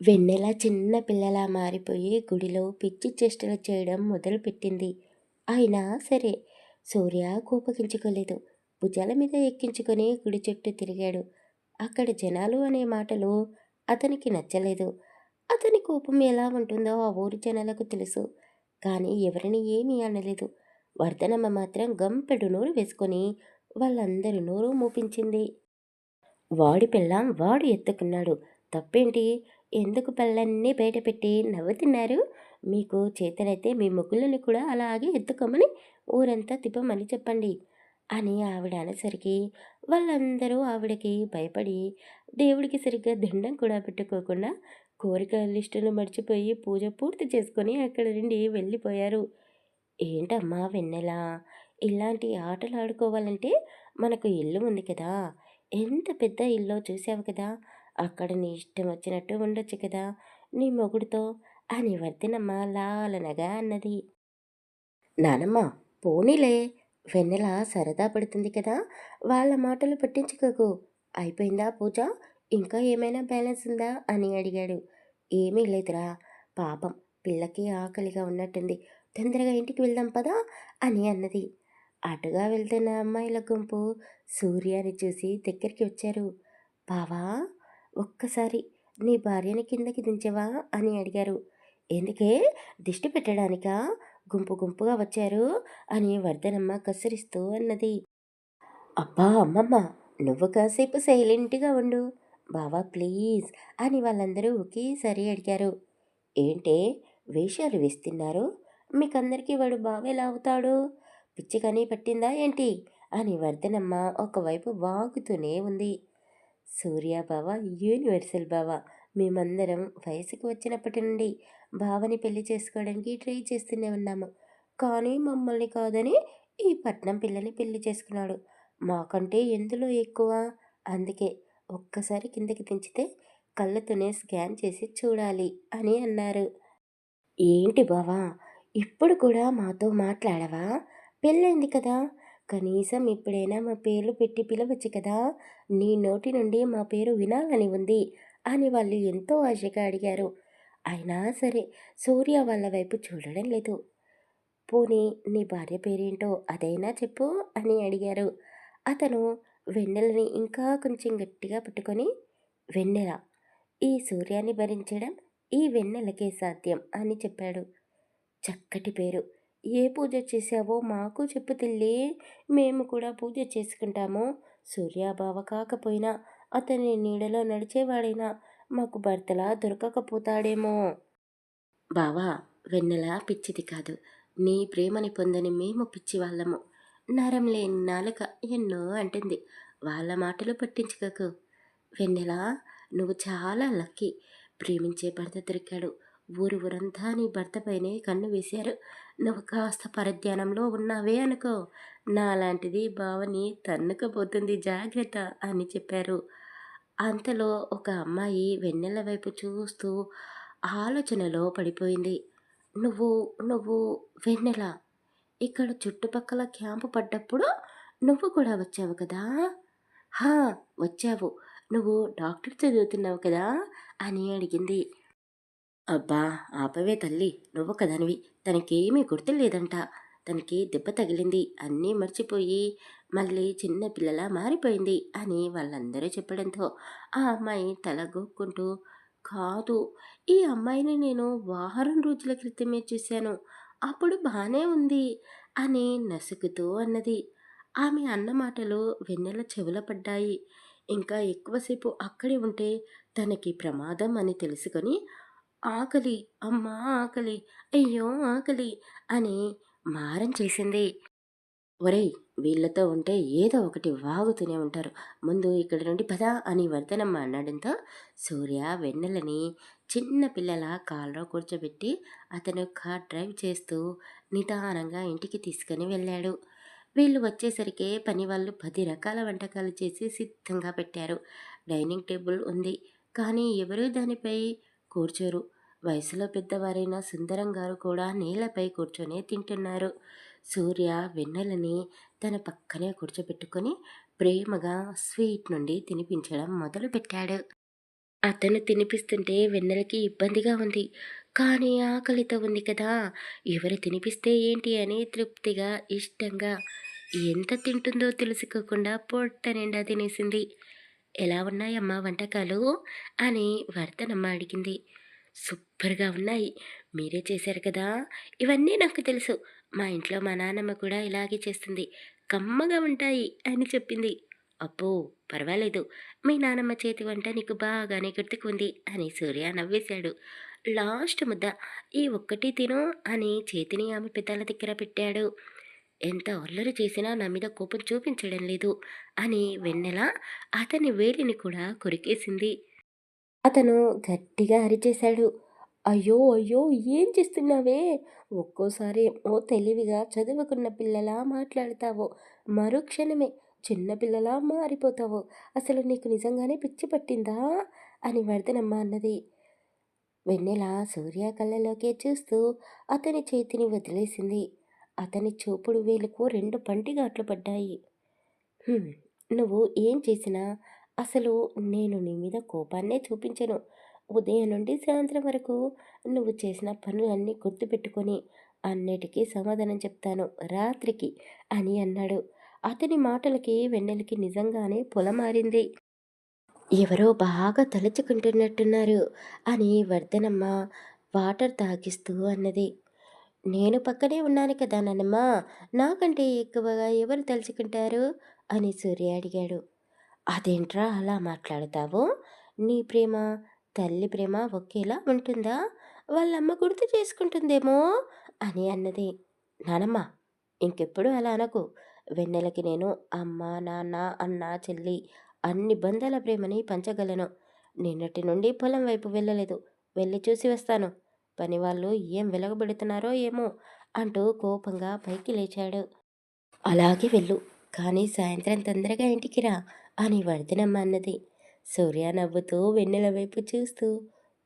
వెన్నెల చిన్న పిల్లలా మారిపోయి గుడిలో పిచ్చి చేష్టలు చేయడం మొదలుపెట్టింది. అయినా సరే సూర్య కోపగించుకోలేదు. భుజాల మీద ఎక్కించుకొని గుడి చుట్టూ తిరిగాడు. అక్కడ జనాలు అనే మాటలు అతనికి నచ్చలేదు. అతని కోపం ఎలా ఉంటుందో ఆ ఊరి జనాలకు తెలుసు. కానీ ఎవరిని ఏమీ అనలేదు. వర్ధనమ్మ మాత్రం గంపెడు నోరు వేసుకొని వాళ్ళందరి నోరు మూపించింది. వాడి పిల్లం వాడు ఎత్తుకున్నాడు. తప్పేంటి? ఎందుకు పళ్ళన్నీ బయటపెట్టి నవ్వుతున్నారు? మీకు చేతనైతే మీ ముగ్గులను కూడా అలాగే ఎత్తుకోమని ఊరంతా తిప్పమని చెప్పండి అని ఆవిడ అనేసరికి వాళ్ళందరూ ఆవిడకి భయపడి దేవుడికి సరిగ్గా దండం కూడా పెట్టుకోకుండా కోరిక లిస్టును మర్చిపోయి పూజ పూర్తి చేసుకొని అక్కడి నుండి వెళ్ళిపోయారు. ఏంటమ్మా వెన్నెల ఇలాంటి ఆటలు ఆడుకోవాలంటే మనకు ఇల్లు ఉంది కదా! ఎంత పెద్ద ఇల్లో చూసావు కదా! అక్కడ నీ ఇష్టం వచ్చినట్టు ఉండొచ్చు కదా. నీ మొగుడుతో అని వర్దినమ్మ లాలనగా అన్నది. నానమ్మ పోనీలే. వెన్నెల సరదా పడుతుంది కదా. వాళ్ళ మాటలు పట్టించుకోకు. అయిపోయిందా పూజ? ఇంకా ఏమైనా బ్యాలెన్స్ ఉందా? అని అడిగాడు. ఏమీ లేదురా. పాపం పిల్లకి ఆకలిగా ఉన్నట్టుంది. తొందరగా ఇంటికి వెళ్దాం పదా? అని అన్నది. అటుగా వెళ్తున్న అమ్మాయిల గుంపు సూర్యాని చూసి దగ్గరికి వచ్చారు. బావా ఒక్కసారి నీ భార్యని కిందకి దించవా? అని అడిగారు. ఎందుకే? దిష్టి పెట్టడానికా? గుంపు గుంపుగా వచ్చారు అని వర్ధనమ్మ కసరిస్తూ అన్నది. అబ్బా అమ్మమ్మ నువ్వు కాసేపు సైలెంట్గా ఉండు. బావా ప్లీజ్ అని వాళ్ళందరూ ఒకేసారి అడిగారు. ఏంటే? వేషాలు వేస్తున్నారు? మీకందరికీ వాడు బావెలా అవుతాడు? పిచ్చి కనీ పట్టిందా ఏంటి? అని వర్ధనమ్మ ఒకవైపు వాగుతూనే ఉంది. సూర్య బావ యూనివర్సల్ బావ. మేమందరం వయసుకు వచ్చినప్పటి నుండి బావని పెళ్ళి చేసుకోవడానికి ట్రై చేస్తూనే ఉన్నాము. కానీ మమ్మల్ని కాదని ఈ పట్నం పిల్లని పెళ్ళి చేసుకున్నాడు. మాకంటే ఎందులో ఎక్కువ? అందుకే ఒక్కసారి కిందకి దించితే కళ్ళతోనే స్కాన్ చేసి చూడాలి అని అన్నారు. ఏంటి బావా? ఇప్పుడు కూడా మాతో మాట్లాడవా? పెళ్ళైంది కదా? కనీసం ఇప్పుడైనా మా పేర్లు పెట్టి పిలవచ్చు కదా? నీ నోటి నుండి మా పేరు వినాలని ఉంది అని వాళ్ళు ఎంతో ఆశగా అడిగారు. అయినా సరే సూర్య వాళ్ళ వైపు చూడడం లేదు. పోనీ నీ భార్య పేరేంటో అదైనా చెప్పు అని అడిగారు. అతను వెన్నెలని ఇంకా కొంచెం గట్టిగా పట్టుకొని వెన్నెల ఈ సూర్యాన్ని భరించడం ఈ వెన్నెలకే సాధ్యం అని చెప్పాడు. చక్కటి పేరు. ఏ పూజ చేసావో మాకు చెప్పు తల్లి. మేము కూడా పూజ చేసుకుంటాము. సూర్యాబావ కాకపోయినా అతని నీడలో నడిచేవాడైనా మాకు భర్తలా దొరకకపోతాడేమో. బావా వెన్నెల పిచ్చిది కాదు. నీ ప్రేమని పొందని మేము పిచ్చి వాళ్ళము నరం లేని నాలుక ఎన్నో అంటుంది. వాళ్ళ మాటలు పట్టించుకోకు. వెన్నెల నువ్వు చాలా లక్కీ. ప్రేమించే భర్త దొరికాడు. ఊరు ఊరంతా నీ భర్తపైనే కన్ను వేశారు. నువ్వు కాస్త పరధ్యానంలో ఉన్నావే అనుకో. నాలాంటిది బావని తన్నుకపోతుంది జాగ్రత్త అని చెప్పారు. అంతలో ఒక అమ్మాయి వెన్నెల వైపు చూస్తూ ఆలోచనలో పడిపోయింది. నువ్వు నువ్వు వెన్నెల ఇక్కడ చుట్టుపక్కల క్యాంపు పడ్డప్పుడు నువ్వు కూడా వచ్చావు కదా? హా వచ్చావు. నువ్వు డాక్టర్ చదువుతున్నావు కదా? అని అడిగింది. అబ్బా ఆపవే తల్లి. నువ్వు కదనివి. తనకేమీ గుర్తులేదంట. తనకి దెబ్బ తగిలింది. అన్నీ మర్చిపోయి మళ్ళీ చిన్న పిల్లలా మారిపోయింది అని వాళ్ళందరూ చెప్పడంతో ఆ అమ్మాయి తలగొక్కుంటూ కాదు ఈ అమ్మాయిని నేను వారం రోజుల క్రితమే చూశాను. అప్పుడు బాగానే ఉంది అని నసుకుతూ అన్నది. ఆమె అన్న మాటలు వెన్నెల చెవుల పడ్డాయి. ఇంకా ఎక్కువసేపు అక్కడే ఉంటే తనకి ప్రమాదం అని తెలుసుకొని ఆకలి అమ్మా ఆకలి అయ్యో ఆకలి అని మారం చేసింది. ఒరేయ్ వీళ్ళతో ఉంటే ఏదో ఒకటి వాగుతూనే ఉంటారు. ముందు ఇక్కడి నుండి పద అని వర్ధనమ్మ అన్నాడంతో సూర్య వెన్నెలని చిన్న పిల్లల కాల్లో కూర్చోబెట్టి అతను కార్ డ్రైవ్ చేస్తూ నిదానంగా ఇంటికి తీసుకుని వెళ్ళాడు. వీళ్ళు వచ్చేసరికి పని వాళ్ళు పది రకాల వంటకాలు చేసి సిద్ధంగా పెట్టారు. డైనింగ్ టేబుల్ ఉంది. కానీ ఎవరూ దానిపై కూర్చోరు. వయసులో పెద్దవారైన సుందరం గారు కూడా నేలపై కూర్చొని తింటున్నారు. సూర్య వెన్నెలని తన పక్కనే కూర్చోబెట్టుకొని ప్రేమగా స్వీట్ నుండి తినిపించడం మొదలుపెట్టాడు. అతను తినిపిస్తుంటే వెన్నెలకి ఇబ్బందిగా ఉంది. కానీ ఆకలితో ఉంది కదా ఎవరు తినిపిస్తే ఏంటి అని తృప్తిగా ఇష్టంగా ఎంత తింటుందో తెలుసుకోకుండా పొట్ట నిండా తినేసింది. ఎలా ఉన్నాయమ్మా వంటకాలు? అని వర్ధనమ్మ అడిగింది. సూపర్గా ఉన్నాయి. మీరే చేశారు కదా! ఇవన్నీ నాకు తెలుసు. మా ఇంట్లో మా నాన్నమ్మ కూడా ఇలాగే చేస్తుంది. కమ్మగా ఉంటాయి అని చెప్పింది. అబ్బో! పర్వాలేదు. మీ నానమ్మ చేతి వంట నీకు బాగానే గుర్తుకుంది అని సూర్య నవ్వేశాడు. లాస్ట్ ముద్ద ఈ ఒక్కటి తిను అని చేతిని ఆమె పెద్దల దగ్గర పెట్టాడు. ఎంత అల్లరి చేసినా నా మీద కోపం చూపించడం లేదు అని వెన్నెల అతని వేలిని కూడా కొరికేసింది. అతను గట్టిగా అరిచేశాడు. అయ్యో అయ్యో ఏం చేస్తున్నావే? ఒక్కోసారి ఏమో తెలివిగా చదువుకున్న పిల్లలా మాట్లాడతావు మరుక్షణమే చిన్నపిల్లలా మారిపోతావు అసలు నీకు నిజంగానే పిచ్చి పట్టిందా? అని వర్ధనమ్మ అన్నది. వెన్నెల సూర్య కళ్ళలోకే చూస్తూ అతని చేతిని వదిలేసింది. అతని చూపుడు వేలుకు రెండు పంటిగాట్లు పడ్డాయి. నువ్వు ఏం చేసినా అసలు నేను నీ మీద కోపాన్నే చూపించను. ఉదయం నుండి సాయంత్రం వరకు నువ్వు చేసిన పనులన్నీ గుర్తుపెట్టుకొని అన్నిటికీ సమాధానం చెప్తాను. రాత్రికి అని అన్నాడు. అతని మాటలకి వెన్నెలకి నిజంగానే పొలమారింది ఎవరో బాగా తలుచుకుంటున్నట్టున్నారు అని వర్ధనమ్మ వాటర్ తాగిస్తూ అన్నది. నేను పక్కనే ఉన్నాను కదా నాన్నమ్మ నాకంటే ఎక్కువగా ఎవరు తలుచుకుంటారు? అని సూర్య అడిగాడు. అదేంట్రా అలా మాట్లాడతావు? నీ ప్రేమ తల్లి ప్రేమ ఒకేలా ఉంటుందా? వాళ్ళమ్మ గుర్తు చేసుకుంటుందేమో? అని అన్నది. నానమ్మ ఇంకెప్పుడు అలా అనకు. వెన్నెలకి నేను అమ్మ నాన్న అన్న చెల్లి అన్ని బంధాల ప్రేమని పంచగలను. నిన్నటి నుండి పొలం వైపు వెళ్ళలేదు. వెళ్ళి చూసి వస్తాను. పని వాళ్ళు ఏం వెలగబెడుతున్నారో ఏమో అంటూ కోపంగా పైకి లేచాడు. అలాగే వెళ్ళు. కానీ సాయంత్రం తొందరగా ఇంటికి రా. అని వర్ధనమ్మ అన్నది. సూర్య నవ్వుతూ వెన్నెల వైపు చూస్తూ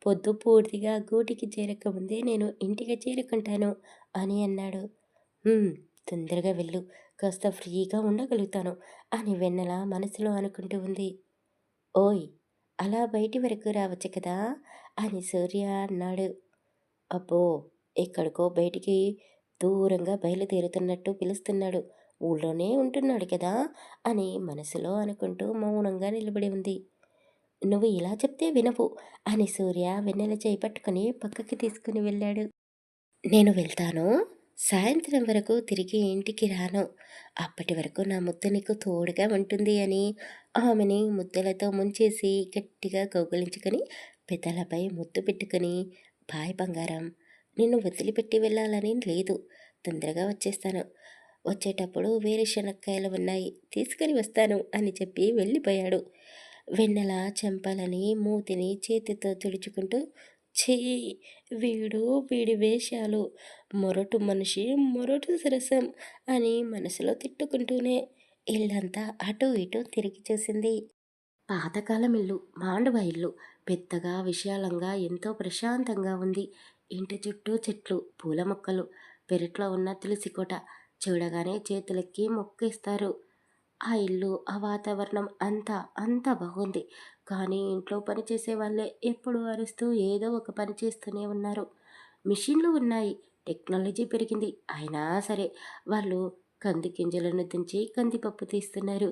పొద్దు పూర్తిగా గూటికి చేరకముందే నేను ఇంటికి చేరుకుంటాను అని అన్నాడు. తొందరగా వెళ్ళు కాస్త ఫ్రీగా ఉండగలుగుతాను అని వెన్నెల మనసులో అనుకుంటూ ఉంది. ఓయ్ అలా బయటి వరకు రావచ్చు కదా అని సూర్య అన్నాడు. అబ్బో ఎక్కడికో బయటికి దూరంగా బయలుదేరుతున్నట్టు పిలుస్తున్నాడు ఊళ్ళోనే ఉంటున్నాడు కదా అని మనసులో అనుకుంటూ మౌనంగా నిలబడి ఉంది. నువ్వు ఇలా చెప్తే వినవు అని సూర్య వెన్నెల చేయి పట్టుకుని పక్కకి తీసుకుని వెళ్ళాడు. నేను వెళ్తాను. సాయంత్రం వరకు తిరిగి ఇంటికి రాను. అప్పటి వరకు నా ముద్ద నీకు తోడుగా ఉంటుంది అని ఆమెని ముద్దలతో ముంచేసి గట్టిగా కౌగులించుకొని పెదలపై ముద్దు పెట్టుకుని బాయ్ బంగారం నిన్ను వదిలిపెట్టి వెళ్ళాలని లేదు. తొందరగా వచ్చేస్తాను. వచ్చేటప్పుడు వేరుశనక్కాయలు ఉన్నాయి తీసుకొని వస్తాను అని చెప్పి వెళ్ళిపోయాడు. వెన్నెల చెంపలని మూతిని చేతితో తుడుచుకుంటూ చెయ్యి వీడు వీడి వేషాలు మొరటు మనిషి మొరటు సరసం అని మనసులో తిట్టుకుంటూనే ఇల్లంతా అటు ఇటు తిరిగి చూసింది. పాతకాలం ఇల్లు మాండవ ఇల్లు పెద్దగా విశాలంగా ఎంతో ప్రశాంతంగా ఉంది. ఇంటి చుట్టూ చెట్లు పూల మొక్కలు పెరట్లో ఉన్న తులసి కోట చూడగానే చేతులకి మొక్కేస్తారు. ఆ ఇల్లు ఆ వాతావరణం అంతా అంతా బాగుంది. కానీ ఇంట్లో పని చేసే వాళ్ళే ఎప్పుడు అరుస్తూ ఏదో ఒక పని చేస్తూనే ఉన్నారు. మిషన్లు ఉన్నాయి. టెక్నాలజీ పెరిగింది. అయినా సరే వాళ్ళు కంది గింజలను దించి కందిపప్పు తీస్తున్నారు.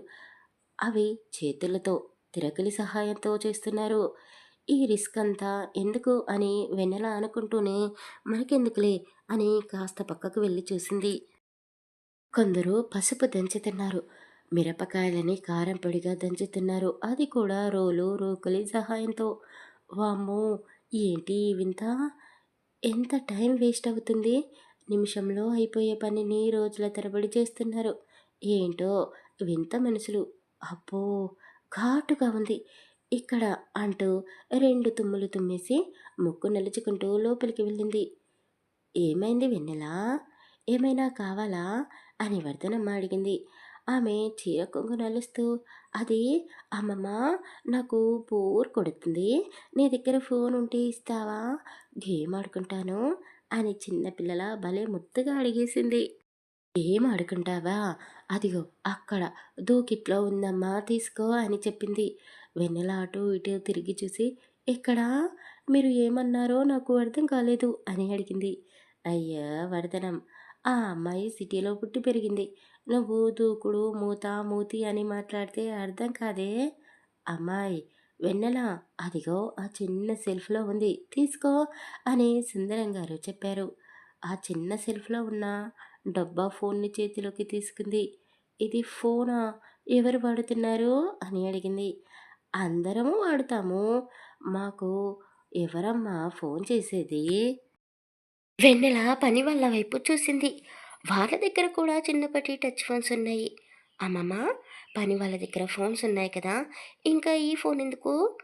అవి చేతులతో తిరగలి సహాయంతో చేస్తున్నారు. ఈ రిస్క్ అంతా ఎందుకు అని వెన్నెల అనుకుంటూనే మనకెందుకులే అని కాస్త పక్కకు వెళ్ళి చూసింది. కొందరు పసుపు దంచుతున్నారు మిరపకాయలని కారం పొడిగా దంచుతున్నారు అది కూడా రోలు రోకలి సహాయంతో. వామ్మో ఏంటి వింత? ఎంత టైం వేస్ట్ అవుతుంది? నిమిషంలో అయిపోయే పనిని రోజుల తరబడి చేస్తున్నారు. ఏంటో వింత మనుషులు. అబ్బో ఘాటుగా ఉంది. ఇక్కడ అంటూ రెండు తుమ్ములు తుమ్మేసి ముక్కు నలుచుకుంటూ లోపలికి వెళ్ళింది. ఏమైంది వెన్నెలా? ఏమైనా కావాలా? అని వర్ధనమ్మ అడిగింది. ఆమె చీర కొంగు నలుస్తూ అది అమ్మమ్మ నాకు బోర్ కొడుతుంది. నీ దగ్గర ఫోన్ ఉంటే ఇస్తావా? గేమ్ ఆడుకుంటాను అని చిన్నపిల్లల భలే ముద్దుగా అడిగేసింది. ఏం ఆడుకుంటావా? అదిగో అక్కడ దూకిట్లో ఉందమ్మా తీసుకో అని చెప్పింది. వెన్నెల అటు ఇటు తిరిగి చూసి ఇక్కడ మీరు ఏమన్నారో నాకు అర్థం కాలేదు అని అడిగింది. అయ్యా వరదనం ఆ అమ్మాయి సిటీలో పుట్టి పెరిగింది. నువ్వు దూకుడు మూత మూతి అని మాట్లాడితే అర్థం కాదే? అమ్మాయి వెన్నెల అదిగో ఆ చిన్న సెల్ఫ్లో ఉంది. తీసుకో అని సుందరం గారు చెప్పారు. ఆ చిన్న సెల్ఫ్లో ఉన్న డబ్బా ఫోన్ని చేతిలోకి తీసుకుంది. ఇది ఫోనా? ఎవరు వాడుతున్నారు? అని అడిగింది. అందరము వాడతాము. మాకు ఎవరమ్మా ఫోన్ చేసేది? వెన్నెల పని వాళ్ళ వైపు చూసింది. వాళ్ళ దగ్గర కూడా చిన్నప్పటి టచ్ ఫోన్స్ ఉన్నాయి. అమ్మమ్మ పని వాళ్ళ దగ్గర ఫోన్స్ ఉన్నాయి కదా ఇంకా ఈ ఫోన్ ఎందుకు?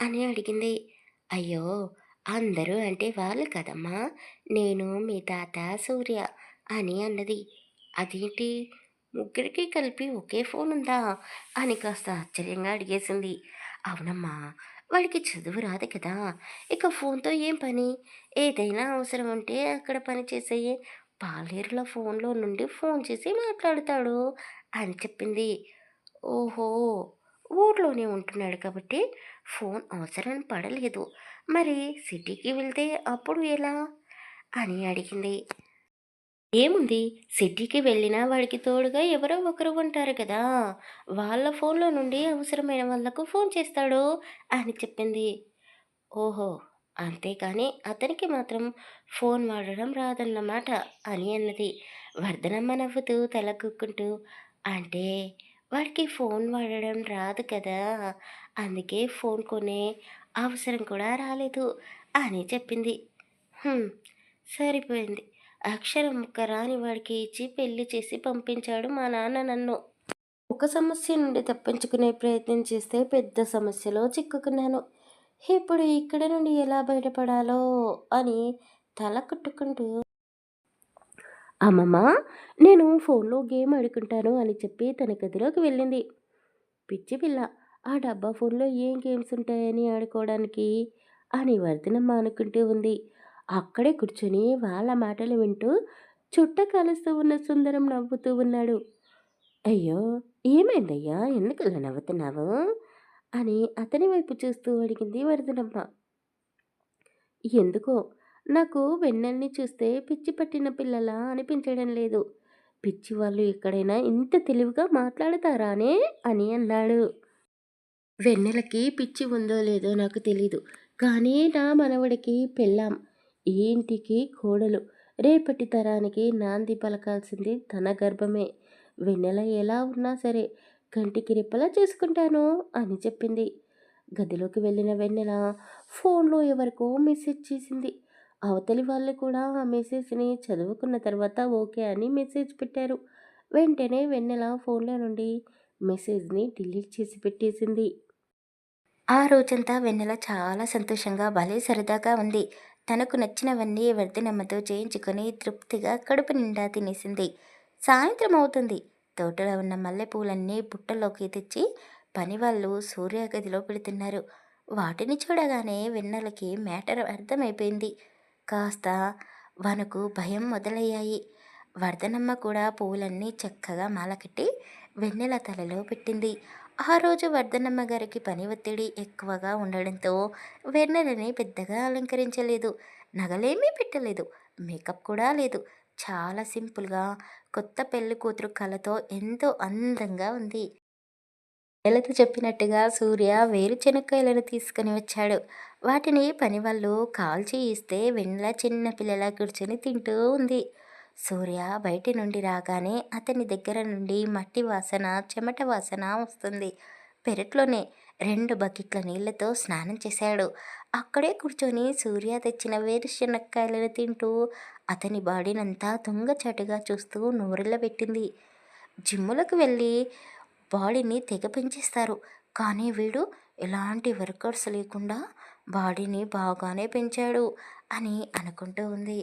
అని అడిగింది. అయ్యో అందరూ అంటే వాళ్ళు కదమ్మా నేను మీ తాత సూర్య అని అన్నది. అదేంటి? ముగ్గురికి కలిపి ఒకే ఫోన్ ఉందా? అని కాస్త ఆశ్చర్యంగా అడిగేసింది. అవునమ్మా వాడికి చదువు రాదు కదా! ఇక ఫోన్తో ఏం పని? ఏదైనా అవసరం ఉంటే అక్కడ పని చేసే పాలేరుల ఫోన్లో నుండి ఫోన్ చేసి మాట్లాడతాడు అని చెప్పింది. ఓహో! ఊర్లోనే ఉంటున్నాడు కాబట్టి ఫోన్ అవసరం పడలేదు. మరి సిటీకి వెళ్తే అప్పుడు ఎలా? అని అడిగింది. ఏముంది? సిటీకి వెళ్ళినా వాడికి తోడుగా ఎవరో ఒకరు ఉంటారు కదా. వాళ్ళ ఫోన్లో నుండి అవసరమైన వాళ్ళకు ఫోన్ చేస్తాడు అని చెప్పింది. ఓహో అంతేకాని అతనికి మాత్రం ఫోన్ వాడడం రాదన్నమాట అని అన్నది. వర్ధనమ్మ నవ్వుతూ తలకుక్కుంటూ అంటే వాడికి ఫోన్ వాడడం రాదు కదా. అందుకే ఫోన్ కొనే అవసరం కూడా రాలేదు అని చెప్పింది. సరిపోయింది. అక్షరం ముక్క రాని వాడికి ఇచ్చి పెళ్ళి చేసి పంపించాడు మా నాన్న నన్ను. ఒక సమస్య నుండి తప్పించుకునే ప్రయత్నం చేస్తే పెద్ద సమస్యలో చిక్కుకున్నాను. ఇప్పుడు ఇక్కడ నుండి ఎలా బయటపడాలో అని తల కట్టుకుంటూ అమ్మమ్మ నేను ఫోన్లో గేమ్ ఆడుకుంటాను అని చెప్పి తన గదిలోకి వెళ్ళింది. పిచ్చి పిల్ల ఆ డబ్బా ఫోన్లో ఏం గేమ్స్ ఉంటాయని ఆడుకోవడానికి? అని వర్ధనమ్మ అనుకుంటూ ఉంది. అక్కడే కూర్చొని వాళ్ళ మాటలు వింటూ చుట్ట కలుస్తూ ఉన్న సుందరం నవ్వుతూ ఉన్నాడు. అయ్యో ఏమైందయ్యా? ఎందుకు ఇలా నవ్వుతున్నావు? అని అతని వైపు చూస్తూ అడిగింది వరదనమ్మ. ఎందుకో? నాకు వెన్నెల్ని చూస్తే పిచ్చి పట్టిన పిల్లలా అనిపించడం లేదు. పిచ్చి వాళ్ళు ఎక్కడైనా ఇంత తెలివిగా మాట్లాడతారానే? అని అన్నాడు. వెన్నెలకి పిచ్చి ఉందో లేదో నాకు తెలీదు. కానీ నా మనవడికి పెళ్ళాం. ఈ ఇంటికి కోడలు? రేపటి తరానికి నాంది పలకాల్సింది తన గర్భమే. వెన్నెల ఎలా ఉన్నా సరే కంటికి రెప్పలా చేసుకుంటాను అని చెప్పింది. గదిలోకి వెళ్ళిన వెన్నెల ఫోన్లో ఎవరికో మెసేజ్ చేసింది. అవతలి వాళ్ళు కూడా ఆ మెసేజ్ని చదువుకున్న తర్వాత ఓకే అని మెసేజ్ పెట్టారు. వెంటనే వెన్నెల ఫోన్లో నుండి మెసేజ్ని డిలీట్ చేసి పెట్టేసింది. ఆ రోజంతా వెన్నెల చాలా సంతోషంగా భలే సరదాగా ఉంది. తనకు నచ్చినవన్నీ వర్ధనమ్మతో చేయించుకొని తృప్తిగా కడుపు నిండా తినేసింది. సాయంత్రం అవుతుంది. తోటలో ఉన్న మల్లెపూలన్నీ బుట్టలోకి తెచ్చి పనివాళ్ళు సూర్యగదిలో పెడుతున్నారు. వాటిని చూడగానే వెన్నెలకి మ్యాటర్ అర్థమైపోయింది. కాస్త వనకు భయం మొదలయ్యాయి. వర్ధనమ్మ కూడా పూలన్నీ చక్కగా మాలకట్టి వెన్నెల తలలో పెట్టింది. ఆ రోజు వర్ధనమ్మ గారికి పని ఒత్తిడి ఎక్కువగా ఉండడంతో వెన్నెలని పెద్దగా అలంకరించలేదు. నగలేమీ పెట్టలేదు. మేకప్ కూడా లేదు. చాలా సింపుల్గా కొత్త పెళ్ళి కూతురు కళతో ఎంతో అందంగా ఉంది. నెలతో చెప్పినట్టుగా సూర్య వేరుశెనక్కాయలను తీసుకుని వచ్చాడు. వాటిని పని వాళ్ళు కాల్చి ఇస్తే వెన్నెల చిన్న పిల్లలా కూర్చొని తింటూ ఉంది. సూర్య బయటి నుండి రాగానే అతని దగ్గర నుండి మట్టి వాసన చెమట వాసన వస్తుంది. పెరట్లోనే రెండు బకెట్ల నీళ్ళతో స్నానం చేశాడు. అక్కడే కూర్చొని సూర్య తెచ్చిన వేరుశనక్కాయలను తింటూ అతని బాడీనంతా దొంగచాటుగా చూస్తూ నోరెళ్ళబెట్టింది జిమ్ములకు వెళ్ళి బాడీని తెగ పెంచేస్తారు. కానీ వీడు ఎలాంటి వర్కౌట్స్ లేకుండా బాడీని బాగానే పెంచాడు అని అనుకుంటూ ఉంది.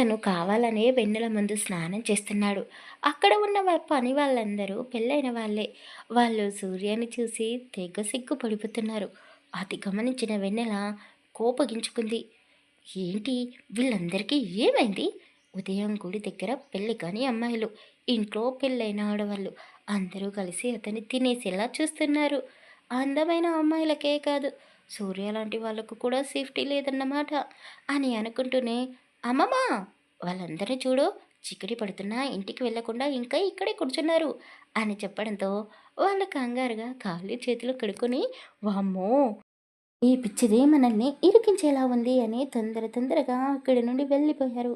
అతను కావాలనే వెన్నెల ముందు స్నానం చేస్తున్నాడు. అక్కడ ఉన్న వా- పని వాళ్ళందరూ పెళ్ళైన వాళ్ళే. వాళ్ళు సూర్యాన్ని చూసి తెగ సిగ్గు పడిపోతున్నారు అది గమనించిన వెన్నెల కోపగించుకుంది. ఏంటి? వీళ్ళందరికీ ఏమైంది? ఉదయం గుడి దగ్గర పెళ్ళి కాని అమ్మాయిలు ఇంట్లో పెళ్ళైన ఆడవాళ్ళు అందరూ కలిసి అతన్ని తినేసేలా చూస్తున్నారు. అందమైన అమ్మాయిలకే కాదు సూర్య లాంటి వాళ్ళకు కూడా సేఫ్టీ లేదన్నమాట అని అనుకుంటూనే అమ్మమ్మ! వాళ్ళందరూ చూడు చిక్కడి పడుతున్నా ఇంటికి వెళ్ళకుండా ఇంకా ఇక్కడే కూర్చున్నారు అని చెప్పడంతో వాళ్ళు కంగారుగా కాళ్ళు చేతులు కడుక్కొని వామ్మో! ఈ పిచ్చిదే మనల్ని ఇరికించేలా ఉంది అని తొందర తొందరగా అక్కడి నుండి వెళ్ళిపోయారు.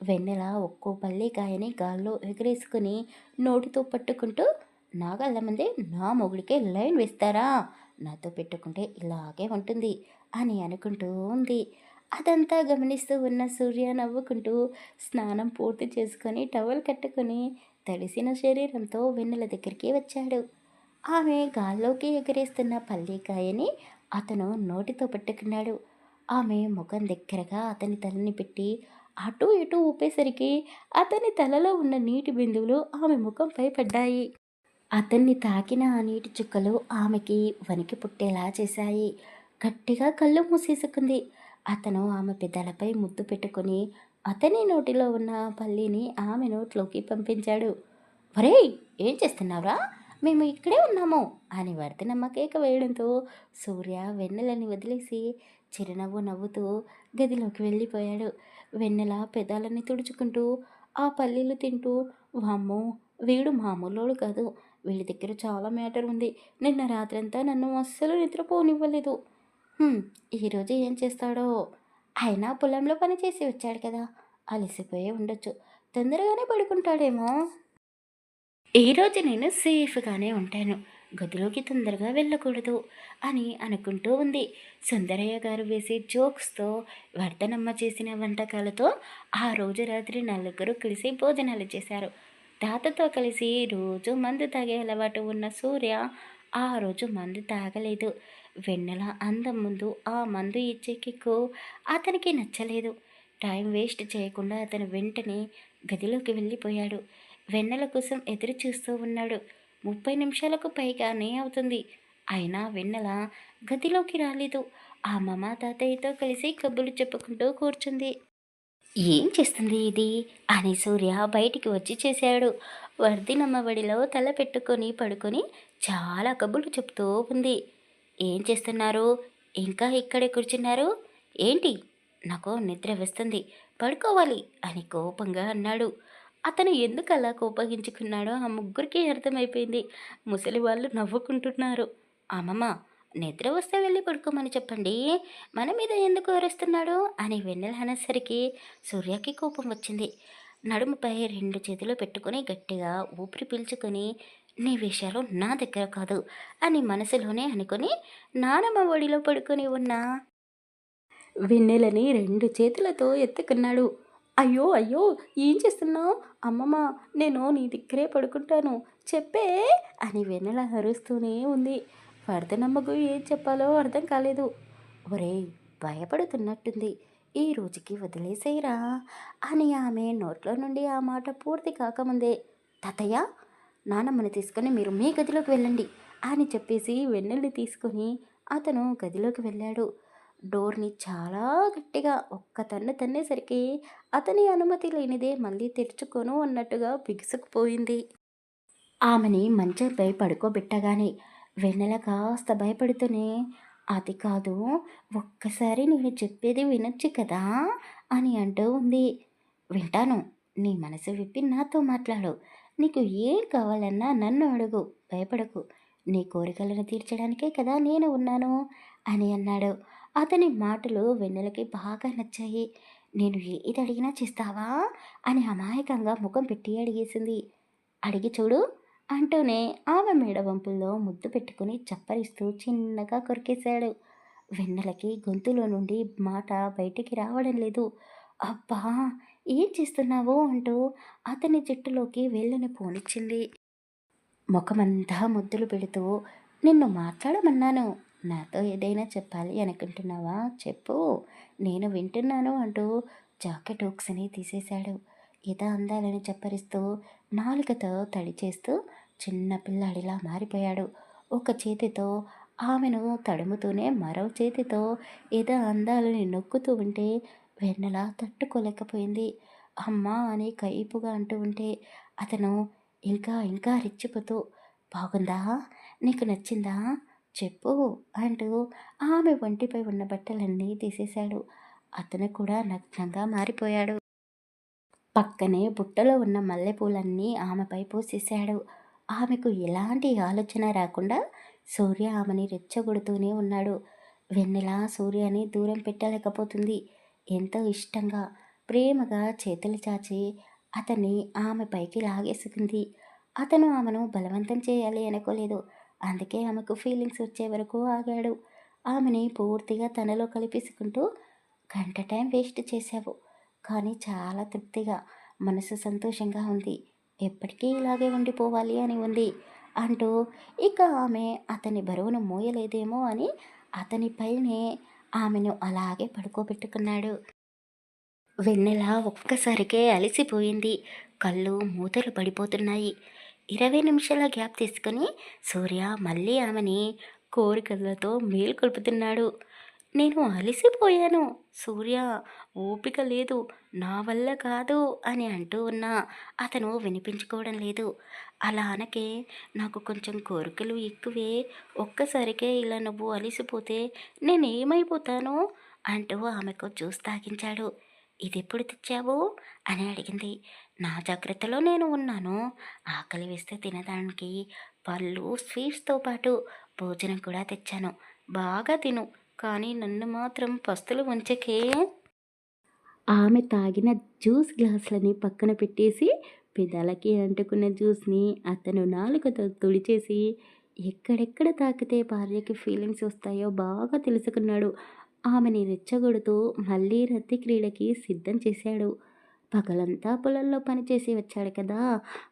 వెన్నెల ఒక్కో పల్లికాయని గాల్లో ఎగరేసుకుని నోటితో పట్టుకుంటూ నాగళ్ళ ముందే నా మొగుడికే లైన్ వేస్తారా? నాతో పెట్టుకుంటే ఇలాగే ఉంటుంది అని అనుకుంటూ ఉంది. అదంతా గమనిస్తూ ఉన్న సూర్య నవ్వుకుంటూ స్నానం పూర్తి చేసుకొని టవల్ కట్టుకొని తడిసిన శరీరంతో వెన్నెల దగ్గరికి వచ్చాడు. ఆమె గాల్లోకి ఎగరేస్తున్న పల్లికాయని అతను నోటితో పట్టుకున్నాడు. ఆమె ముఖం దగ్గరగా అతని తలని పెట్టి అటు ఇటు ఊపేసరికి అతని తలలో ఉన్న నీటి బిందువులు ఆమె ముఖంపై పడ్డాయి. అతన్ని తాకిన ఆ నీటి చుక్కలు ఆమెకి వణికి పుట్టేలా చేశాయి. గట్టిగా కళ్ళు మూసేసుకుంది. అతను ఆమె పెద్దలపై ముద్దు పెట్టుకుని అతని నోటిలో ఉన్న పల్లీని ఆమె నోట్లోకి పంపించాడు. ఒరేయ్ ఏం చేస్తున్నావురా? మేము ఇక్కడే ఉన్నాము అని వర్ధనమ్మ కేక వేయడంతో సూర్య వెన్నెలని వదిలేసి చిరునవ్వు నవ్వుతూ గదిలోకి వెళ్ళిపోయాడు. వెన్నెల పెదాలని తుడుచుకుంటూ ఆ పల్లీలు తింటూ వామ్మో వీడు మామూలోడు కాదు. వీడి దగ్గర చాలా మ్యాటర్ ఉంది. నిన్న రాత్రంతా నన్ను అస్సలు నిద్రపోనివ్వలేదు. ఈరోజు ఏం చేస్తాడో? అయినా పొలంలో పని చేసి వచ్చాడు కదా. అలసిపోయి ఉండొచ్చు. తొందరగానే పడుకుంటాడేమో. ఈరోజు నేను సేఫ్గానే ఉంటాను. గదిలోకి తొందరగా వెళ్ళకూడదు అని అనుకుంటూ ఉంది. సుందరయ్య గారు వేసే జోక్స్తో వర్ధనమ్మ చేసిన వంటకాలతో ఆ రోజు రాత్రి నలుగురు కలిసి భోజనాలు చేశారు. తాతతో కలిసి రోజు మందు తాగే అలవాటు ఉన్న సూర్య ఆ రోజు మందు తాగలేదు. వెన్నెల అందం ముందు ఆ మందు ఇచ్చే కిక్కు అతనికి నచ్చలేదు. టైం వేస్ట్ చేయకుండా అతను వెంటనే గదిలోకి వెళ్ళిపోయాడు. వెన్నెల కోసం ఎదురు చూస్తూ ఉన్నాడు. ముప్పై నిమిషాలకు పైగానే అవుతుంది. అయినా వెన్నెల గదిలోకి రాలేదు. ఆ మమ తాతయ్యతో కలిసి కబుర్లు చెప్పుకుంటూ కూర్చుంది. ఏం చేస్తుంది ఇది? అని సూర్య బయటికి వచ్చి చేశాడు. వర్దినమ్మ వడిలో తల పెట్టుకొని పడుకొని చాలా కబుర్లు చెప్తూ ఉంది. ఏం చేస్తున్నారు? ఇంకా ఇక్కడే కూర్చున్నారు? ఏంటి? నాకు నిద్ర వస్తుంది. పడుకోవాలి అని కోపంగా అన్నాడు. అతను ఎందుకు అలా కోపగించుకున్నాడో ఆ ముగ్గురికి అర్థమైపోయింది. ముసలి వాళ్ళు నవ్వుకుంటున్నారు. అమ్మమ్మ నిద్ర వస్తే వెళ్ళి పడుకోమని చెప్పండి. మన మీద ఎందుకు అరుస్తున్నాడు? అని వెన్నెల అనేసరికి సూర్యకి కోపం వచ్చింది. నడుముపై రెండు చేతులు పెట్టుకొని గట్టిగా ఊపిరి పీల్చుకొని నీ విషయాలు నా దగ్గర కాదు అని మనసులోనే అనుకుని నానమ్మ ఒడిలో పడుకొని ఉన్న వెన్నెలని రెండు చేతులతో ఎత్తుకున్నాడు. అయ్యో అయ్యో ఏం చేస్తున్నావు? అమ్మమ్మ నేను నీ దగ్గరే పడుకుంటాను. చెప్పే అని వెన్నెల అరుస్తూనే ఉంది. వర్ధనమ్మకు ఏం చెప్పాలో అర్థం కాలేదు. ఒరే భయపడుతున్నట్టుంది. ఈ రోజుకి వదిలేసేయరా అని ఆమె నోట్లో నుండి ఆ మాట పూర్తి కాకముందే తాతయ్య నానమ్మని తీసుకొని మీరు మీ గదిలోకి వెళ్ళండి అని చెప్పేసి వెన్నెల్ని తీసుకొని అతను గదిలోకి వెళ్ళాడు. డోర్ని చాలా గట్టిగా ఒక్క తన్ను తన్నేసరికి అతని అనుమతి లేనిదే మళ్ళీ తెరుచుకోను అన్నట్టుగా బిగుసుకుపోయింది. ఆమెని మంచంపై పడుకోబెట్టగానే వెన్నెల కాస్త భయపడుతూనే అది కాదు ఒక్కసారి నేను చెప్పేది వినొచ్చు కదా అని అంటూ ఉంది. వింటాను నీ మనసు విప్పి నాతో మాట్లాడు. నీకు ఏం కావాలన్నా నన్ను అడుగు భయపడకు. నీ కోరికలను తీర్చడానికే కదా నేను ఉన్నాను అని అన్నాడు. అతని మాటలు వెన్నెలకి బాగా నచ్చాయి. నేను ఏది అడిగినా చేస్తావా అని అమాయకంగా ముఖం పెట్టి అడిగేసింది. అడిగి చూడు. అంటూనే ఆమె మేడ వంపుల్లో ముద్దు పెట్టుకుని చప్పరిస్తూ చిన్నగా కొరికేశాడు. వెన్నెలకి గొంతులో నుండి మాట బయటికి రావడం లేదు. అబ్బా ఏం చేస్తున్నావు అంటూ అతని జట్టులోకి వెళ్ళని పోనిచ్చింది. ముఖమంతా ముద్దులు పెడుతూ నిన్ను మాట్లాడమన్నాను. నాతో ఏదైనా చెప్పాలి అనుకుంటున్నావా? చెప్పు. నేను వింటున్నాను అంటూ జాకెట్ ఓక్స్ని తీసేశాడు. ఇత అందాలని చెప్పరిస్తూ నాలుకతో తడి చేస్తూ చిన్న పిల్లాడిలా మారిపోయాడు. ఒక చేతితో ఆమెను తడుముతూనే మరో చేతితో ఇద అందాలని నొక్కుతూ ఉంటే వెన్నెల తట్టుకోలేకపోయింది. అమ్మా అని కైపుగా అంటూ ఉంటే అతను ఇంకా ఇంకా రెచ్చిపోతూ బాగుందా? నీకు నచ్చిందా? చెప్పు అంటూ ఆమె ఒంటిపై ఉన్న బట్టలన్నీ తీసేశాడు. అతను కూడా నగ్నంగా మారిపోయాడు. పక్కనే బుట్టలో ఉన్న మల్లెపూలన్నీ ఆమెపై పోసేశాడు. ఆమెకు ఎలాంటి ఆలోచన రాకుండా సూర్య ఆమెని రెచ్చగొడుతూనే ఉన్నాడు. వెన్నెల సూర్యని దూరం పెట్టలేకపోతుంది. ఎంతో ఇష్టంగా ప్రేమగా చేతులు చాచి అతన్ని ఆమె పైకి లాగేసుకుంది. అతను ఆమెను బలవంతం చేయాలి అనుకోలేదు. అందుకే ఆమెకు ఫీలింగ్స్ వచ్చే వరకు ఆగాడు. ఆమెని పూర్తిగా తనలో కలిపేసుకుంటూ గంట టైం వేస్ట్ చేశావు. కానీ చాలా తృప్తిగా మనసు సంతోషంగా ఉంది. ఎప్పటికీ ఇలాగే ఉండిపోవాలి అని ఉంది అంటూ ఇక ఆమె అతని బరువును మోయలేదేమో అని అతనిపైనే ఆమెను అలాగే పడుకోబెట్టుకున్నాడు. వెన్నెల ఒక్కసారికే అలసిపోయింది. కళ్ళు మూతలు పడిపోతున్నాయి. ఇరవై నిమిషాల గ్యాప్ తీసుకొని సూర్య మళ్ళీ ఆమెని కోరికలతో మేల్కొల్పుతున్నాడు. నేను అలసిపోయాను. సూర్య ఓపిక లేదు. నా వల్ల కాదు అని అంటూ ఉన్నా అతను వినిపించుకోవడం లేదు. అలా అనకే నాకు కొంచెం కోరికలు ఎక్కువే. ఒక్కసారికే ఇలా నువ్వు అలిసిపోతే నేనేమైపోతాను? అంటూ ఆమెకు జ్యూస్ తాగించాడు. ఇదెప్పుడు తెచ్చావు? అని అడిగింది. నా జాగ్రత్తలో నేను ఉన్నాను. ఆకలి వేస్తే తినడానికి పళ్ళు స్వీట్స్తో పాటు భోజనం కూడా తెచ్చాను. బాగా తిను. కానీ నన్ను మాత్రం పస్తులు ఉంచకే. ఆమె తాగిన జ్యూస్ గ్లాసులని పక్కన పెట్టేసి పెదాలకి అంటుకున్న జ్యూస్ని అతను నాలుకతో తుడిచేసి ఎక్కడెక్కడ తాకితే భార్యకి ఫీలింగ్స్ వస్తాయో బాగా తెలుసుకున్నాడు. ఆమెని రెచ్చగొడుతూ మళ్ళీ రద్దీ క్రీడకి సిద్ధం చేశాడు. పగలంతా పొలంలో పనిచేసి వచ్చాడు కదా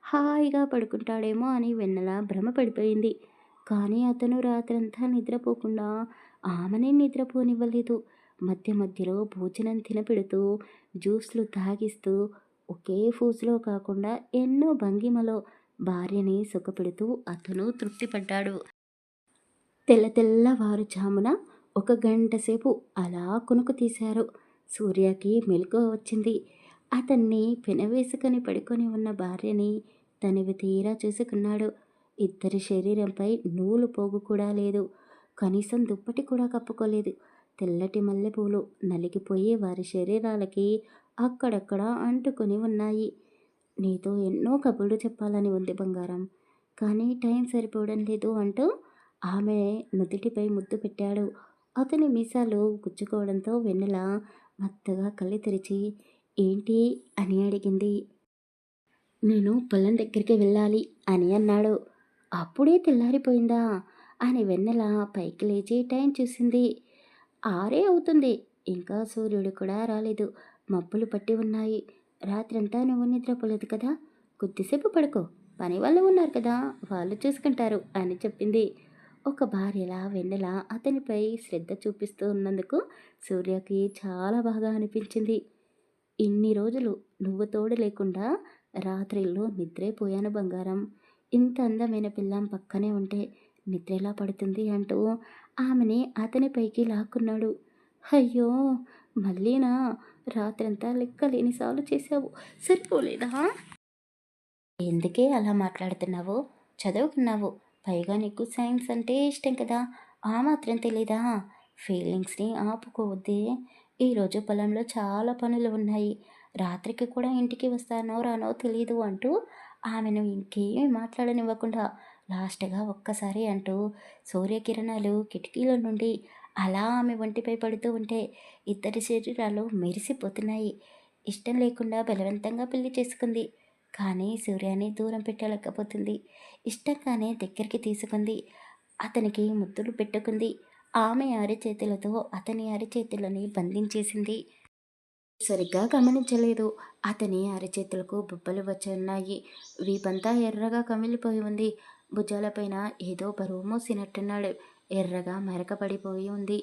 హాయిగా పడుకుంటాడేమో అని వెన్నెల భ్రమ పడిపోయింది. కానీ అతను రాత్రంతా నిద్రపోకుండా ఆమెనే నిద్రపోనివ్వలేదు. మధ్య మధ్యలో భోజనం తినపెడుతూ జ్యూస్లు తాగిస్తూ ఒకే ఫూజులో కాకుండా ఎన్నో భంగిమలో భార్యని సుఖపెడుతూ అతను తృప్తిపడ్డాడు. తెల్ల తెల్లవారుజామున ఒక గంట సేపు అలా కునుకు తీశారు. సూర్యకి మెలకు వచ్చింది. అతన్ని పెనవేసుకొని పడుకొని ఉన్న భార్యని తనివి తీరా చూసుకున్నాడు. ఇద్దరి శరీరంపై నూలు పోగు కూడా లేదు. కనీసం దుప్పటి కూడా కప్పుకోలేదు. తెల్లటి మల్లెపూలు నలిగిపోయి వారి శరీరాలకి అక్కడక్కడ అంటుకొని ఉన్నాయి. నీతో ఎన్నో కబుర్లు చెప్పాలని ఉంది బంగారం. కానీ టైం సరిపోవడం లేదు అంటూ ఆమె నుదుటిపై ముద్దు పెట్టాడు. అతని మీసాలు గుచ్చుకోవడంతో వెన్నెల మత్తగా కళ్ళు తెరిచి ఏంటి? అని అడిగింది. నేను పొలం దగ్గరికి వెళ్ళాలి అని అన్నాడు. అప్పుడే తెల్లారిపోయిందా? అని వెన్నెల పైకి లేచి టైం చూసింది. ఆరే అవుతుంది. ఇంకా సూర్యుడు కూడా రాలేదు. మబ్బులు పట్టి ఉన్నాయి. రాత్రంతా నువ్వు నిద్రపోలేదు కదా? కొద్దిసేపు పడుకో. పని వాళ్ళు ఉన్నారు కదా? వాళ్ళు చూసుకుంటారు అని చెప్పింది. ఒక భార్యలా వెన్నెల అతనిపై శ్రద్ధ చూపిస్తూ ఉన్నందుకు సూర్యకి చాలా బాగా అనిపించింది. ఇన్ని రోజులు నువ్వు తోడు లేకుండా రాత్రిలో నిద్రైపోయాను బంగారం. ఇంత అందమైన పిల్లం పక్కనే ఉంటే నిద్రెలా పడుతుంది అంటూ ఆమెని అతనిపైకి లాక్కున్నాడు. అయ్యో! మళ్ళీనా రాత్రంతా లెక్కలేనిసార్లు చేసావు సరిపోలేదా? ఎందుకే అలా మాట్లాడుతున్నావు? చదువుకున్నావు. పైగా నీకు సైన్స్ అంటే ఇష్టం కదా. ఆ మాత్రం తెలీదా? ఫీలింగ్స్ని ఆపుకోవద్దే. ఈరోజు పొలంలో చాలా పనులు ఉన్నాయి. రాత్రికి కూడా ఇంటికి వస్తానో రానో తెలియదు అంటూ ఆమెను ఇంకేమీ మాట్లాడనివ్వకుండా లాస్ట్గా ఒక్కసారి అంటూ సూర్యకిరణాలు కిటికీల నుండి అలా ఆమె ఒంటిపై పడుతూ ఉంటే ఇద్దరి శరీరాలు మెరిసిపోతున్నాయి. ఇష్టం లేకుండా బలవంతంగా పెళ్ళి చేసుకుంది. కానీ సూర్యాన్ని దూరం పెట్టలేకపోతుంది. ఇష్టంగానే దగ్గరికి తీసుకుంది. అతనికి ముద్దులు పెట్టుకుంది. ఆమె అరిచేతులతో అతని అరిచేతులని బంధించేసింది. సరిగ్గా గమనించలేదు. అతని అరిచేతులకు బొబ్బలు వచ్చి ఉన్నాయి. వీపంతా ఎర్రగా కమిలిపోయి ఉంది. భుజాలపైన ఏదో బరువు మోసినట్టున్నాడు. ఎర్రగా మెరకపడిపోయి ఉంది.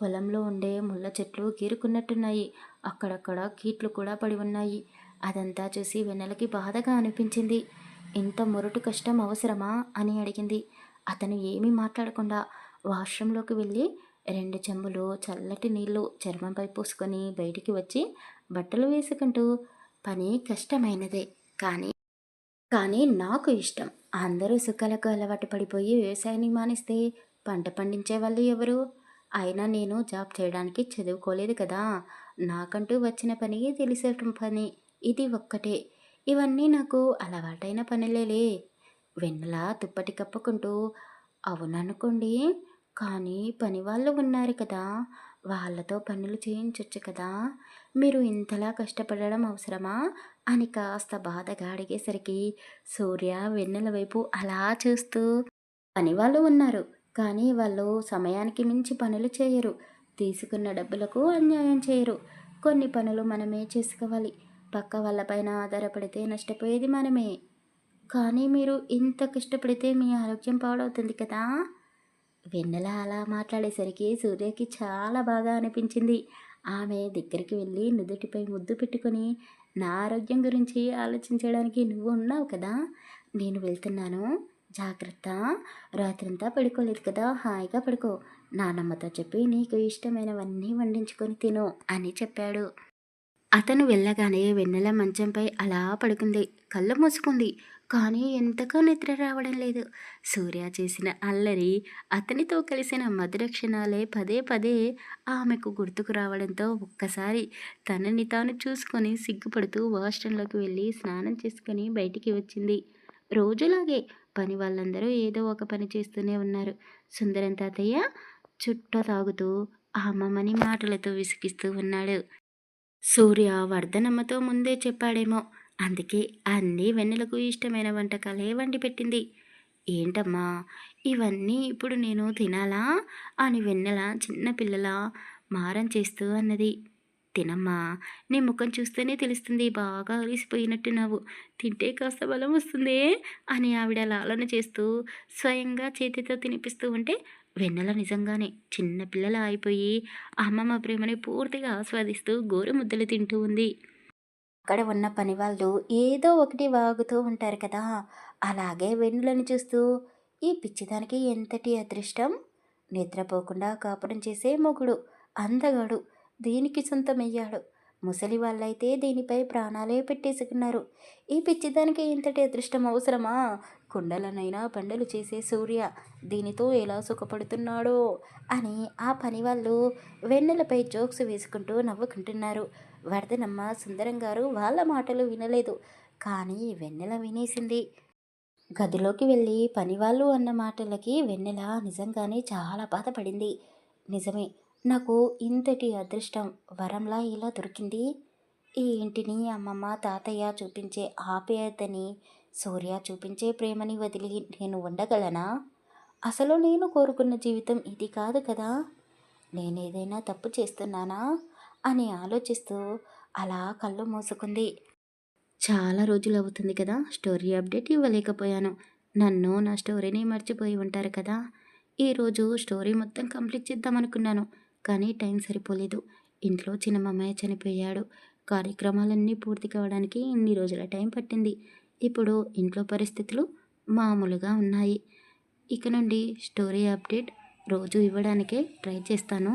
పొలంలో ఉండే ముళ్ళ చెట్లు గీరుకున్నట్టున్నాయి. అక్కడక్కడ కీట్లు కూడా పడి ఉన్నాయి. అదంతా చూసి వెన్నెలకి బాధగా అనిపించింది. ఇంత మొరటు కష్టం అవసరమా? అని అడిగింది. అతను ఏమీ మాట్లాడకుండా వాష్రూంలోకి వెళ్ళి రెండు చెంబులు చల్లటి నీళ్ళు చర్మంపై పూసుకొని బయటికి వచ్చి బట్టలు వేసుకుంటూ పని కష్టమైనదే కానీ కానీ నాకు ఇష్టం. అందరూ సుఖాలకు అలవాటు పడిపోయి వ్యవసాయాన్ని మానేస్తే పంట పండించే వాళ్ళు ఎవరు? అయినా నేను జాబ్ చేయడానికి చదువుకోలేదు కదా. నాకంటూ వచ్చిన పని తెలిసేటం పని. ఇది ఒక్కటే. ఇవన్నీ నాకు అలవాటైన పనులేలే. వెన్నెల దుప్పటి కప్పుకుంటూ అవుననుకోండి కానీ పని వాళ్ళు ఉన్నారు కదా. వాళ్ళతో పనులు చేయించొచ్చు కదా. మీరు ఇంతలా కష్టపడడం అవసరమా? అని కాస్త బాధగా అడిగేసరికి సూర్య వెన్నెల వైపు అలా చూస్తూ పని వాళ్ళు ఉన్నారు కానీ వాళ్ళు సమయానికి మించి పనులు చేయరు. తీసుకున్న డబ్బులకు అన్యాయం చేయరు. కొన్ని పనులు మనమే చేసుకోవాలి. పక్క వాళ్ళపైన ఆధారపడితే నష్టపోయేది మనమే. కానీ మీరు ఇంత కష్టపడితే మీ ఆరోగ్యం పాడవుతుంది కదా వెన్నెల అలా మాట్లాడేసరికి సూర్యకి చాలా బాగా అనిపించింది. ఆమె దగ్గరికి వెళ్ళి నుదుటిపై ముద్దు పెట్టుకొని నా ఆరోగ్యం గురించి ఆలోచించడానికి నువ్వు ఉన్నావు కదా. నేను వెళ్తున్నాను. జాగ్రత్త. రాత్రంతా పడుకోలేదు కదా. హాయిగా పడుకో. నానమ్మతో చెప్పి నీకు ఇష్టమైనవన్నీ వండించుకొని తిను అని చెప్పాడు. అతను వెళ్ళగానే వెన్నెల మంచంపై అలా పడుకుంది. కళ్ళు మూసుకుంది. కానీ ఎంతగా నిద్ర రావడం లేదు. సూర్య చేసిన అల్లరి అతనితో కలిసిన మధుర క్షణాలే పదే పదే ఆమెకు గుర్తుకు రావడంతో ఒక్కసారి తనని తాను చూసుకొని సిగ్గుపడుతూ వాష్రూంలోకి వెళ్ళి స్నానం చేసుకొని బయటికి వచ్చింది. రోజులాగే పని వాళ్ళందరూ ఏదో ఒక పని చేస్తూనే ఉన్నారు. సుందరం తాతయ్య చుట్ట తాగుతూ ఆ అమ్మమ్మని మాటలతో విసిగిస్తూ ఉన్నాడు. సూర్య వర్ధనమ్మతో ముందే చెప్పాడేమో అందుకే అన్నీ వెన్నెలకు ఇష్టమైన వంటకాలే వండి పెట్టింది. ఏంటమ్మా ఇవన్నీ ఇప్పుడు నేను తినాలా అని వెన్నెల చిన్నపిల్లల మారం చేస్తూ అన్నది. తినమ్మా నీ ముఖం చూస్తేనే తెలుస్తుంది బాగా అలిసిపోయినట్టున్నావు తింటే కాస్త బలం వస్తుందే అని ఆవిడ లాలన చేస్తూ స్వయంగా చేతితో తినిపిస్తూ ఉంటే వెన్నెల నిజంగానే చిన్న పిల్లల అయిపోయి అమ్మమ్మ ప్రేమని పూర్తిగా ఆస్వాదిస్తూ గోరు ముద్దలు తింటూ ఉంది. అక్కడ ఉన్న పని వాళ్ళు ఏదో ఒకటి వాగుతూ ఉంటారు కదా. అలాగే వెన్నులను చూస్తూ ఈ పిచ్చిదానికి ఎంతటి అదృష్టం? నిద్రపోకుండా కాపురం చేసే మొగుడు అందగాడు దీనికి సొంతమయ్యాడు. ముసలి వాళ్ళైతే దీనిపై ప్రాణాలే పెట్టేసుకున్నారు. ఈ పిచ్చిదానికి ఇంతటి అదృష్టం అవసరమా? కుండలనైనా పండలు చేసే సూర్య దీనితో ఎలా సుఖపడుతున్నాడో? అని ఆ పని వాళ్ళు వెన్నెలపై జోక్స్ వేసుకుంటూ నవ్వుకుంటున్నారు. వరదనమ్మ సుందరం గారు వాళ్ళ మాటలు వినలేదు. కానీ వెన్నెల వినేసింది. గదిలోకి వెళ్ళి పనివాళ్ళు అన్న మాటలకి వెన్నెల నిజంగానే చాలా బాధపడింది. నిజమే నాకు ఇంతటి అదృష్టం వరంలా ఇలా దొరికింది. ఈ ఇంటిని అమ్మమ్మ తాతయ్య చూపించే ఆప్యాయతని సూర్య చూపించే ప్రేమని వదిలి నేను ఉండగలనా? అసలు నేను కోరుకున్న జీవితం ఇది కాదు కదా? నేనేదైనా తప్పు చేస్తున్నానా? అని ఆలోచిస్తూ అలా కళ్ళు మూసుకుంది. చాలా రోజులు అవుతుంది కదా స్టోరీ అప్డేట్ ఇవ్వలేకపోయాను. నన్ను నా స్టోరీని మర్చిపోయి ఉంటారు కదా. ఈరోజు స్టోరీ మొత్తం కంప్లీట్ చేద్దాం అనుకున్నాను కానీ టైం సరిపోలేదు. ఇంట్లో చిన్న మామయ్య చనిపోయాడు. కార్యక్రమాలన్నీ పూర్తి కావడానికి ఇన్ని రోజుల టైం పట్టింది. ఇప్పుడు ఇంట్లో పరిస్థితులు మామూలుగా ఉన్నాయి. ఇక నుండి స్టోరీ అప్డేట్ రోజు ఇవ్వడానికే ట్రై చేస్తాను.